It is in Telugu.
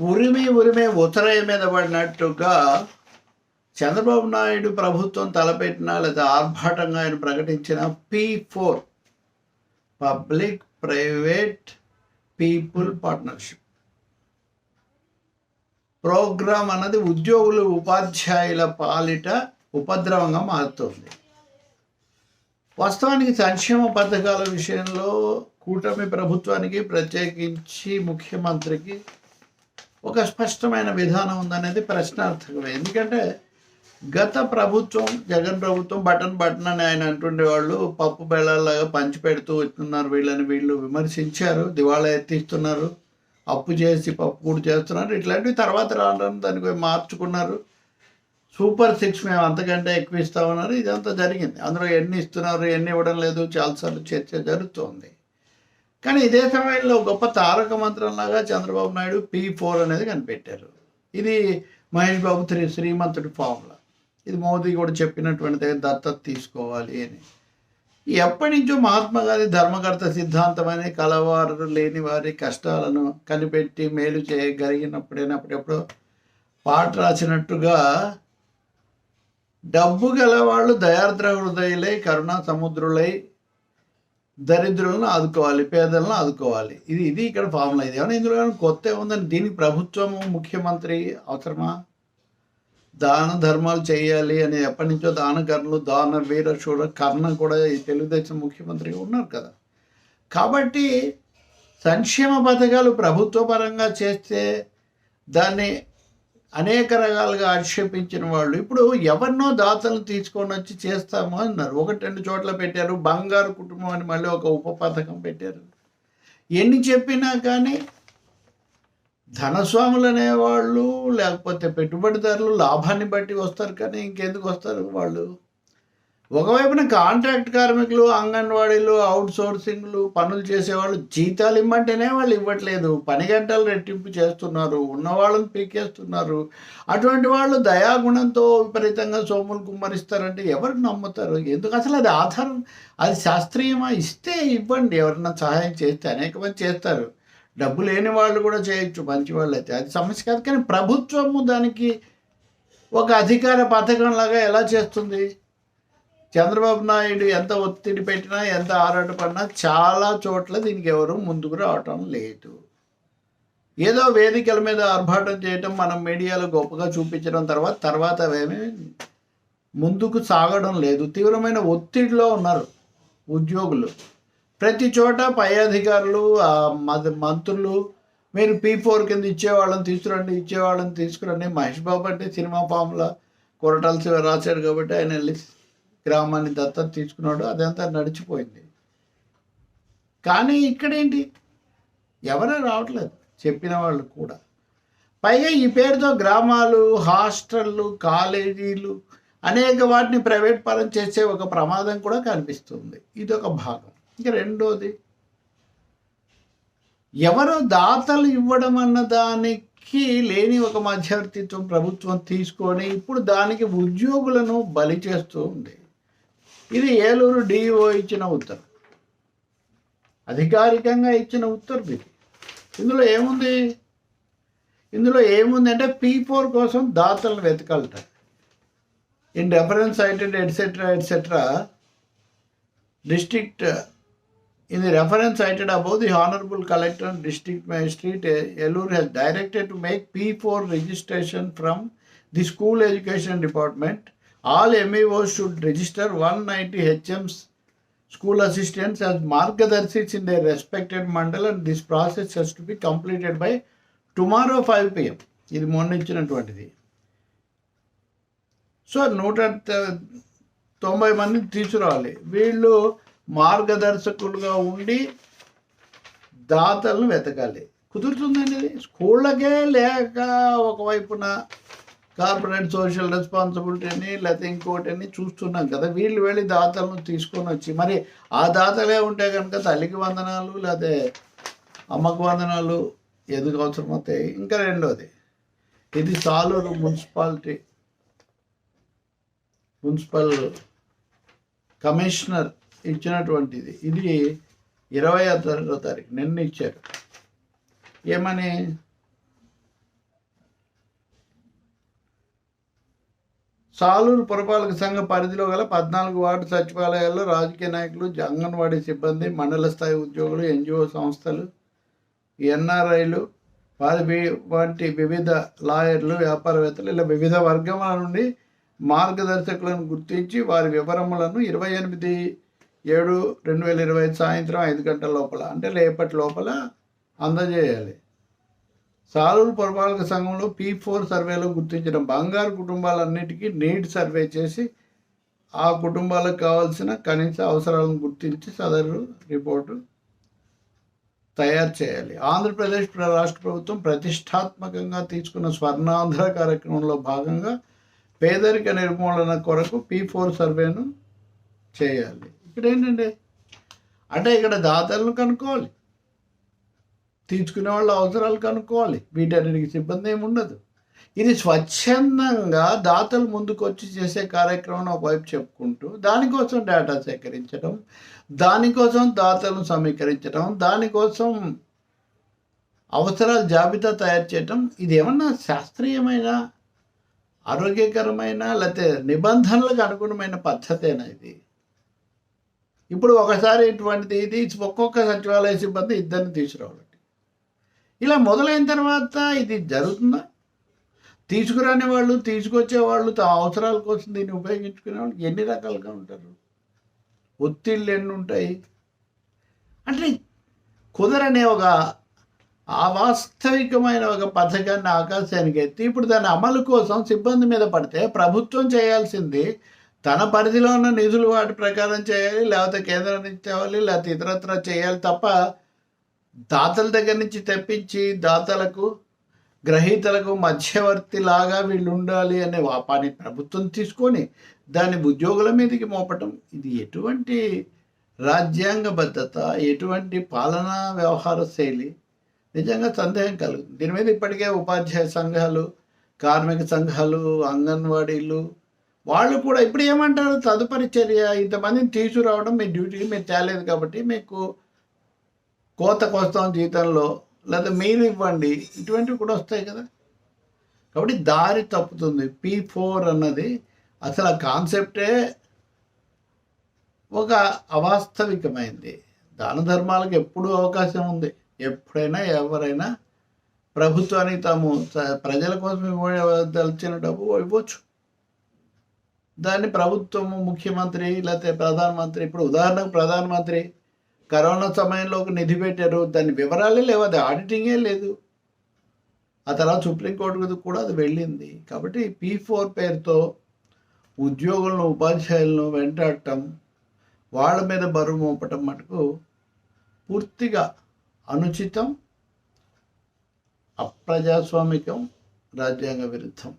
ఉరిమి ఉరిమే ఉత్తరాయ మీద పడినట్టుగా చంద్రబాబు నాయుడు ప్రభుత్వం తలపెట్టిన లేదా ఆర్భాటంగా ఆయన ప్రకటించిన P four public private people partnership. Programme అన్నది ఉద్యోగులు ఉపాధ్యాయుల పాలిట ఉపద్రవంగా మారుతుంది. వాస్తవానికి సంక్షేమ పథకాల విషయంలో కూటమి ప్రభుత్వానికి ప్రత్యేకించి ముఖ్యమంత్రికి ఒక స్పష్టమైన విధానం ఉందనేది ప్రశ్నార్థకమే. ఎందుకంటే గత ప్రభుత్వం జగన్ ప్రభుత్వం బటన్ బటన్ అని ఆయన అంటుండే వాళ్ళు పప్పు బెళ్ళలాగా పంచి పెడుతూ వస్తున్నారు వీళ్ళని. వీళ్ళు విమర్శించారు దివాళా ఎత్తిస్తున్నారు అప్పు చేసి పప్పు కూడా చేస్తున్నారు ఇట్లాంటివి తర్వాత రావడం దానికి మార్చుకున్నారు. సూపర్ సిక్స్ మేము అంతకంటే ఎక్కువ ఇస్తామన్నారు ఇదంతా జరిగింది. అందులో ఎన్ని ఇస్తున్నారు ఎన్ని ఇవ్వడం లేదు చాలాసార్లు చర్చ జరుగుతోంది. కానీ ఇదే సమయంలో గొప్ప తారక మంత్రంలాగా చంద్రబాబు నాయుడు పీ ఫోర్ అనేది కనిపెట్టారు. ఇది మహేష్ బాబు శ్రీ శ్రీమంతుడి ఫార్ములా. ఇది మోదీ కూడా చెప్పినటువంటిది దత్తత తీసుకోవాలి అని. ఎప్పటి నుంచో మహాత్మా గాంధీ ధర్మకర్త సిద్ధాంతం అని కలవారు లేని వారి కష్టాలను కనిపెట్టి మేలు చేయగలిగినప్పుడైనా అప్పుడెప్పుడు పాట రాసినట్టుగా డబ్బు గలవాళ్ళు దయార్ద్ర హృదయులై కరుణా సముద్రులై దరిద్రులను ఆదుకోవాలి పేదలను ఆదుకోవాలి. ఇది ఇది ఇక్కడ ఫార్ములా. ఇది ఏమైనా ఇందులో కొత్త ఉందని దీనికి ప్రభుత్వము ముఖ్యమంత్రి అవసరమా? దాన ధర్మాలు చేయాలి అని ఎప్పటి నుంచో దాన కర్ణలు దాన వీర శూర కర్ణ కూడా ఈ తెలుగుదేశం ముఖ్యమంత్రి ఉన్నారు కదా. కాబట్టి సంక్షేమ పథకాలు ప్రభుత్వ పరంగా చేస్తే దాన్ని అనేక రకాలుగా ఆక్షేపించిన వాళ్ళు. ఇప్పుడు ఎవరినో దాతలు తీసుకొని వచ్చి చేస్తాము అన్నారు. ఒకటి రెండు చోట్ల పెట్టారు. బంగారు కుటుంబం అని మళ్ళీ ఒక ఉప పథకం పెట్టారు. ఎన్ని చెప్పినా కానీ ధనస్వాములు అనేవాళ్ళు లేకపోతే పెట్టుబడిదారులు లాభాన్ని బట్టి వస్తారు కానీ ఇంకెందుకు వస్తారు వాళ్ళు? ఒకవైపున కాంట్రాక్ట్ కార్మికులు అంగన్వాడీలు అవుట్ సోర్సింగ్లు పనులు చేసేవాళ్ళు జీతాలు ఇమ్మంటేనే వాళ్ళు ఇవ్వట్లేదు. పని గంటలు రెట్టింపు చేస్తున్నారు. ఉన్న వాళ్ళని పీకేస్తున్నారు. అటువంటి వాళ్ళు దయాగుణంతో విపరీతంగా సోములు కుమ్మరిస్తారంటే ఎవరు నమ్ముతారు? ఎందుకు? అసలు అది ఆధారం అది శాస్త్రీయమా? ఇస్తే ఇవ్వండి. ఎవరన్నా సహాయం చేస్తే అనేక మంది చేస్తారు. డబ్బు లేని వాళ్ళు కూడా చేయొచ్చు. మంచి వాళ్ళు అయితే. అది సమస్య కాదు. కానీ ప్రభుత్వము దానికి ఒక అధికార పథకం లాగా ఎలా చేస్తుంది? చంద్రబాబు నాయుడు ఎంత ఒత్తిడి పెట్టినా ఎంత ఆరాటపడినా చాలా చోట్ల దీనికి ఎవరు ముందుకు రావటం లేదు. ఏదో వేదికల మీద ఆర్భాటం చేయటం మనం మీడియాలో గొప్పగా చూపించడం తర్వాత తర్వాత అవేమి ముందుకు సాగడం లేదు. తీవ్రమైన ఒత్తిడిలో ఉన్నారు ఉద్యోగులు. ప్రతి చోట పై అధికారులు మద- మంత్రులు మీరు పీ ఫోర్ కింద ఇచ్చేవాళ్ళని తీసుకురండి ఇచ్చేవాళ్ళని తీసుకురండి. మహేష్ బాబు అంటే సినిమా ఫామ్లో కొరటాల్సి రాశాడు కాబట్టి ఆయన వెళ్ళి గ్రామాన్ని దత్తత తీసుకున్నాడు అదంతా నడిచిపోయింది. కానీ ఇక్కడేంటి? ఎవరూ రావట్లేదు చెప్పిన వాళ్ళు కూడా. పైగా ఈ పేరుతో గ్రామాలు హాస్టళ్ళు కాలేజీలు అనేక వాటిని ప్రైవేట్ పరం చేసే ఒక ప్రమాదం కూడా కనిపిస్తుంది. ఇది ఒక భాగం. ఇక రెండోది ఎవరో దాతలు ఇవ్వడం అన్న దానికి లేని ఒక మధ్యవర్తిత్వం ప్రభుత్వం తీసుకొని ఇప్పుడు దానికి ఉద్యోగులను బలి చేస్తూ ఉంది. ఇది ఏలూరు డిఓ ఇచ్చిన ఉత్తరం అధికారికంగా ఇచ్చిన ఉత్తర్ ఇది. ఇందులో ఏముంది? ఇందులో ఏముంది అంటే పీ ఫోర్ కోసం దాతలను వెతకాలట. In reference cited etcetera etcetera district in reference cited above the honourable collector district magistrate Eluru health directed to make P four registration from the school education department all MEO should register one ninety HMs school assistants and మార్గదర్శిస్ in the respected mandal and this process has to be completed by tomorrow five PM ఇది మొన్నించినటువంటిది సో నూట తొంభై మందిని తీసుకురావాలి. వీళ్ళు మార్గదర్శకులుగా ఉండి దాతలను వెతకాలి. కుదురుతుందండి స్కూళ్ళకే లేక ఒకవైపున కార్పొరేట్ సోషల్ రెస్పాన్సిబిలిటీ అని లేకపోతే ఇంకోటి అని చూస్తున్నాం కదా. వీళ్ళు వెళ్ళి దాతలను తీసుకొని వచ్చి మరి ఆ దాతలే ఉంటే కనుక తల్లికి వందనాలు లేకపోతే అమ్మకు వందనాలు ఎందుకు అవసరమవుతాయి ఇంకా రెండోది. ఇది సాలూరు మున్సిపాలిటీ మున్సిపల్ కమిషనర్ ఇచ్చినటువంటిది. ఇది ఇరవై ఆరో తారీఖు నిన్న ఇచ్చారు. ఏమని? సాలూరు పురపాలక సంఘ పరిధిలో గల పద్నాలుగు వార్డు సచివాలయాల్లో రాజకీయ నాయకులు అంగన్వాడీ సిబ్బంది మండల స్థాయి ఉద్యోగులు ఎన్జిఓ సంస్థలు ఎన్ఆర్ఐలు వారి వంటి వివిధ లాయర్లు వ్యాపారవేత్తలు ఇలా వివిధ వర్గముల నుండి మార్గదర్శకులను గుర్తించి వారి వివరములను ఇరవై ఎనిమిది ఏడు రెండు వేల ఇరవై ఐదు సాయంత్రం ఐదు గంటల లోపల అంటే రేపటి లోపల అందజేయాలి. సాలూరు పురపాలక సంఘంలో పీ ఫోర్ సర్వేలో గుర్తించిన బంగారు కుటుంబాలన్నిటికీ నీడ్ సర్వే చేసి ఆ కుటుంబాలకు కావాల్సిన కనీస అవసరాలను గుర్తించి సదరు రిపోర్టు తయారు చేయాలి. ఆంధ్రప్రదేశ్ రాష్ట్ర ప్రభుత్వం ప్రతిష్టాత్మకంగా తీసుకున్న స్వర్ణాంధ్ర కార్యక్రమంలో భాగంగా పేదరిక నిర్మూలన కొరకు పీ ఫోర్ సర్వేను చేయాలి. ఇక్కడ ఏంటంటే అంటే ఇక్కడ దాతలను కనుక్కోవాలి. తీసుకునే వాళ్ళ అవసరాలు కనుక్కోవాలి. వీటన్నిటికి సిబ్బంది ఏమి ఉండదు. ఇది స్వచ్ఛందంగా దాతలు ముందుకొచ్చి చేసే కార్యక్రమం ఒకవైపు చెప్పుకుంటూ దానికోసం డేటా సేకరించడం దానికోసం దాతలను సమీకరించడం దానికోసం అవసరాల జాబితా తయారు చేయడం ఇది ఏమన్నా శాస్త్రీయమైన ఆరోగ్యకరమైన లేకపోతే నిబంధనలకు అనుగుణమైన పద్ధతేనా ఇది? ఇప్పుడు ఒకసారి ఇటువంటిది ఇది ఒక్కొక్క సచివాలయ సిబ్బంది ఇద్దరిని తీసుకురావడం ఇలా మొదలైన తర్వాత ఇది జరుగుతుందా? తీసుకురాని వాళ్ళు తీసుకొచ్చే వాళ్ళు తమ అవసరాల కోసం దీన్ని ఉపయోగించుకునే వాళ్ళు ఎన్ని రకాలుగా ఉంటారు? ఒత్తిళ్ళు ఎన్ని ఉంటాయి? అంటే కుదరనే ఒక అవాస్తవికమైన ఒక పథకాన్ని ఆకాశానికి ఎత్తి ఇప్పుడు దాని అమలు కోసం సిబ్బంది మీద పడితే ప్రభుత్వం చేయాల్సింది తన పరిధిలో ఉన్న నిధులు వాటి ప్రకారం చేయాలి లేకపోతే కేంద్రం నుంచి తేవాలి లేకపోతే ఇతరత్ర చేయాలి తప్ప దాతల దగ్గర నుంచి తెప్పించి దాతలకు గ్రహీతలకు మధ్యవర్తి లాగా వీళ్ళు ఉండాలి అనే వాపాన్ని ప్రభుత్వం తీసుకొని దాన్ని ఉద్యోగుల మీదకి మోపటం. ఇది ఎటువంటి రాజ్యాంగబద్ధత ఎటువంటి పాలనా వ్యవహార శైలి? నిజంగా సందేహం కలుగుతుంది. దీని మీద ఇప్పటికే ఉపాధ్యాయ సంఘాలు కార్మిక సంఘాలు అంగన్వాడీలు వాళ్ళు కూడా ఇప్పుడు ఏమంటారు? తదుపరి చర్య ఇంతమందిని తీసుకురావడం మీ డ్యూటీ మీరు తేలేదు కాబట్టి మీకు కోత కోస్తాం జీతంలో లేదా మీరు ఇవ్వండి ఇటువంటివి కూడా వస్తాయి కదా. కాబట్టి దారి తప్పుతుంది. పీ ఫోర్ అన్నది అసలు ఆ కాన్సెప్టే ఒక అవాస్తవికమైంది. దాన ధర్మాలకు ఎప్పుడూ అవకాశం ఉంది. ఎప్పుడైనా ఎవరైనా ప్రభుత్వానికి తాము ప్రజల కోసం ఇవ్వదలిచిన డబ్బు ఇవ్వచ్చు. దాన్ని ప్రభుత్వము ముఖ్యమంత్రి లేకపోతే ప్రధానమంత్రి ఇప్పుడు ఉదాహరణకు ప్రధానమంత్రి కరోనా సమయంలో ఒక నిధి పెట్టారు. దాని వివరాలే లేవు. అది ఆడిటింగే లేదు. ఆ తర్వాత సుప్రీంకోర్టుకు కూడా అది వెళ్ళింది. కాబట్టి పీ ఫోర్ పేరుతో ఉద్యోగులను ఉపాధ్యాయులను వెంటాడటం వాళ్ళ మీద బరువు మోపటం మటుకు పూర్తిగా అనుచితం అప్రజాస్వామికం రాజ్యాంగ విరుద్ధం.